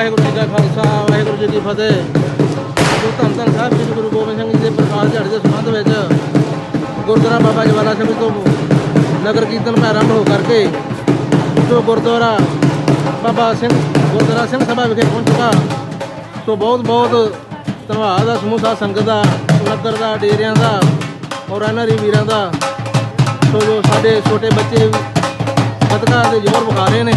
ਵਾਹਿਗੁਰੂ ਜੀ ਕਾ ਖਾਲਸਾ, ਵਾਹਿਗੁਰੂ ਜੀ ਕੀ ਫਤਿਹ। ਜੋ ਧੰਨ ਧੰਨ ਸਾਹਿਬ, ਸ੍ਰੀ ਗੁਰੂ ਗੋਬਿੰਦ ਸਿੰਘ ਜੀ ਦੇ ਪ੍ਰਕਾਸ਼ ਦਿਹਾੜੇ ਦੇ ਸੰਬੰਧ ਵਿੱਚ ਗੁਰਦੁਆਰਾ ਬਾਬਾ ਜਵਾਲਾ ਸਿੰਘ ਤੋਂ ਨਗਰ ਕੀਰਤਨ ਆਰੰਭ ਹੋ ਕਰਕੇ ਜੋ ਗੁਰਦੁਆਰਾ ਬਾਬਾ ਸਿੰਘ, ਗੁਰਦੁਆਰਾ ਸਿੰਘ ਸਭਾ ਵਿਖੇ ਪਹੁੰਚਦਾ ਸੋ ਬਹੁਤ ਬਹੁਤ ਧੰਨਵਾਦ ਆ ਸਮੂਹ ਸਾਧ ਸੰਗਤ ਦਾ ਨਗਰ ਦਾ, ਡੇਰਿਆਂ ਦਾ ਔਰ ਇਹਨਾਂ ਦੇ ਵੀਰਾਂ ਦਾ। ਸੋ ਜੋ ਸਾਡੇ ਛੋਟੇ ਬੱਚੇ ਸਦਕਾ ਦੇ ਜ਼ੋਰ ਵਿਖਾ ਰਹੇ ਨੇ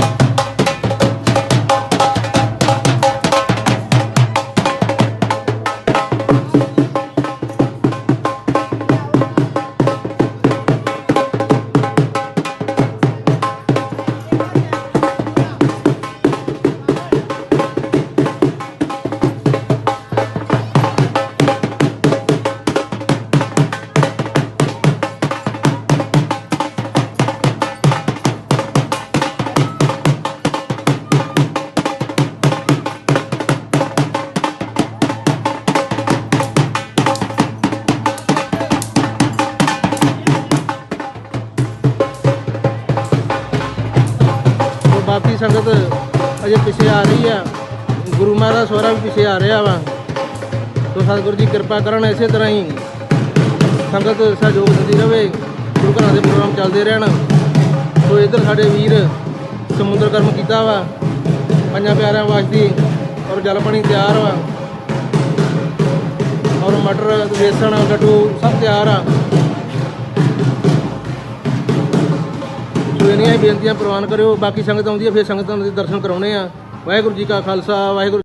ਸੰਗਤ ਅਜੇ ਪਿੱਛੇ ਆ ਰਹੀ ਆ। ਗੁਰੂ ਮਹਾਰਾਜ ਦਾ ਸੋਹਰਾ ਵੀ ਪਿੱਛੇ ਆ ਰਿਹਾ ਵਾ। ਤੋ ਸਤਿਗੁਰੂ ਜੀ ਕਿਰਪਾ ਕਰਨ ਇਸੇ ਤਰ੍ਹਾਂ ਹੀ ਸੰਗਤ ਸਹਿਯੋਗ ਦਿੰਦੀ ਰਵੇ, ਗੁਰੂ ਘਰਾਂ ਦੇ ਪ੍ਰੋਗਰਾਮ ਚੱਲਦੇ ਰਹਿਣ। ਸੋ ਇੱਧਰ ਸਾਡੇ ਵੀਰ ਸਮੁੰਦਰ ਕਰਮ ਕੀਤਾ ਵਾ। ਪੰਜਾਂ ਪਿਆਰਿਆਂ ਵਾਸਤੇ ਔਰ ਜਲ ਪਾਣੀ ਤਿਆਰ ਵਾ। ਔਰ ਮਟਰ ਵੇਸਣ ਲੱਡੂ ਸਭ ਤਿਆਰ ਆ। ਸੋ ਬੇਨਤੀਆਂ ਪ੍ਰਵਾਨ ਕਰਿਓ, ਬਾਕੀ ਸੰਗਤ ਆਉਂਦੀ ਹੈ ਫਿਰ ਸੰਗਤਾਂ ਦੇ ਦਰਸ਼ਨ ਕਰਾਉਣੇ ਆ। ਵਾਹਿਗੁਰੂ ਜੀ ਕਾ ਖਾਲਸਾ, ਵਾਹਿਗੁਰੂ